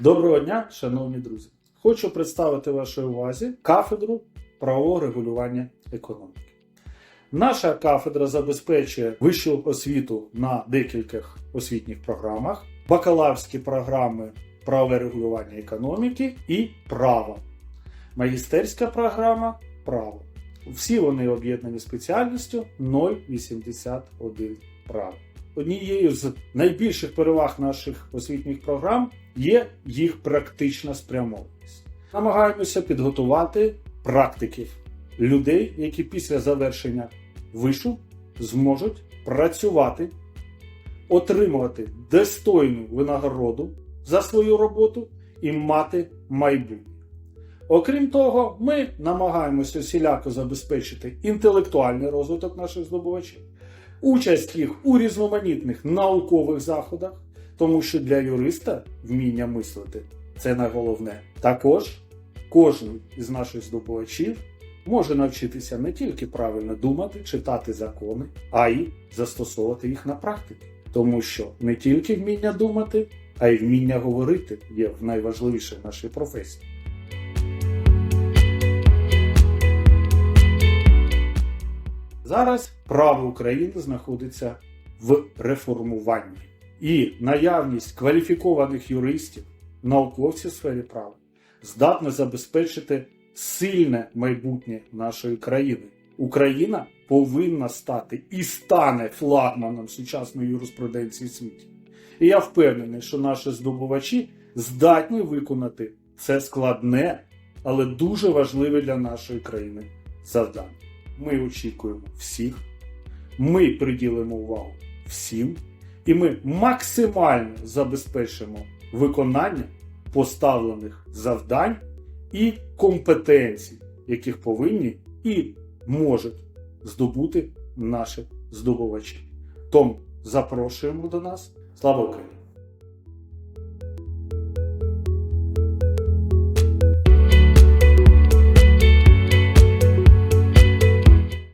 Доброго дня, шановні друзі! Хочу представити вашій увазі кафедру правового регулювання економіки. Наша кафедра забезпечує вищу освіту на декількох освітніх програмах, бакалаврські програми правове регулювання економіки і право, магістерська програма право. Всі вони об'єднані спеціальністю 081 право. Однією з найбільших переваг наших освітніх програм є їх практична спрямованість. Намагаємося підготувати практиків, людей, які після завершення вишу зможуть працювати, отримувати достойну винагороду за свою роботу і мати майбутнє. Окрім того, ми намагаємося усіляко забезпечити інтелектуальний розвиток наших здобувачів, участь їх у різноманітних наукових заходах, тому що для юриста вміння мислити це найголовне. Також кожен із наших здобувачів може навчитися не тільки правильно думати, читати закони, а й застосовувати їх на практиці. Тому що не тільки вміння думати, а й вміння говорити є найважливіше в нашій професії. Зараз право України знаходиться в реформуванні. І наявність кваліфікованих юристів, науковців в сфері права здатна забезпечити сильне майбутнє нашої країни. Україна повинна стати і стане флагманом сучасної юриспруденції світі. І я впевнений, що наші здобувачі здатні виконати це складне, але дуже важливе для нашої країни завдання. Ми очікуємо всіх, ми приділимо увагу всім, і ми максимально забезпечимо виконання поставлених завдань і компетенцій, яких повинні і можуть здобути наші здобувачі. Тому запрошуємо до нас. Слава Україні!